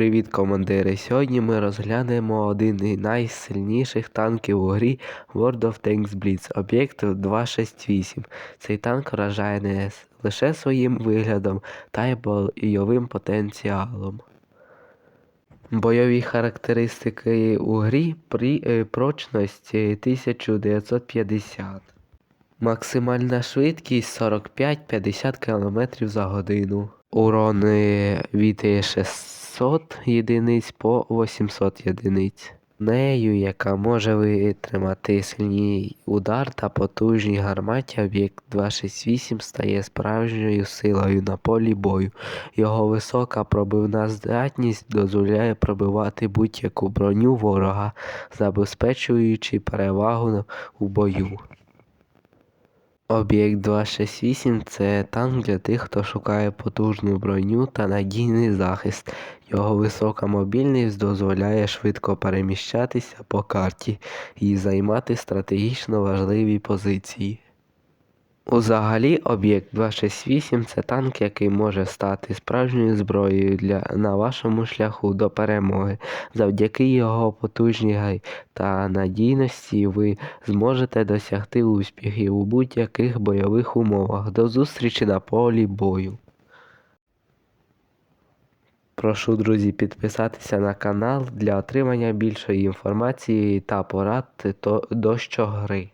Привіт, командири! Сьогодні ми розглянемо один із найсильніших танків у грі World of Tanks Blitz об'єкт 268. Цей танк вражає не лише своїм виглядом та й бойовим потенціалом. Бойові характеристики у грі при е, прочність 1950. Максимальна швидкість 45-50 км за годину. Урони від е 6. 700 єдиниць по 800 єдиниць. Нею, яка може витримати сильний удар та потужній гарматі, об'єкт 268 стає справжньою силою на полі бою. Його висока пробивна здатність дозволяє пробивати будь-яку броню ворога, забезпечуючи перевагу у бою. Об'єкт 268 це танк для тих, хто шукає потужну броню та надійний захист. Його висока мобільність дозволяє швидко переміщатися по карті і займати стратегічно важливі позиції. Узагалі, об'єкт 268 це танк, який може стати справжньою зброєю для, на вашому шляху до перемоги. Завдяки його потужній та надійності ви зможете досягти успіхів у будь-яких бойових умовах. До зустрічі на полі бою. Прошу, друзі, підписатися на канал для отримання більшої інформації та порад то- до щогри.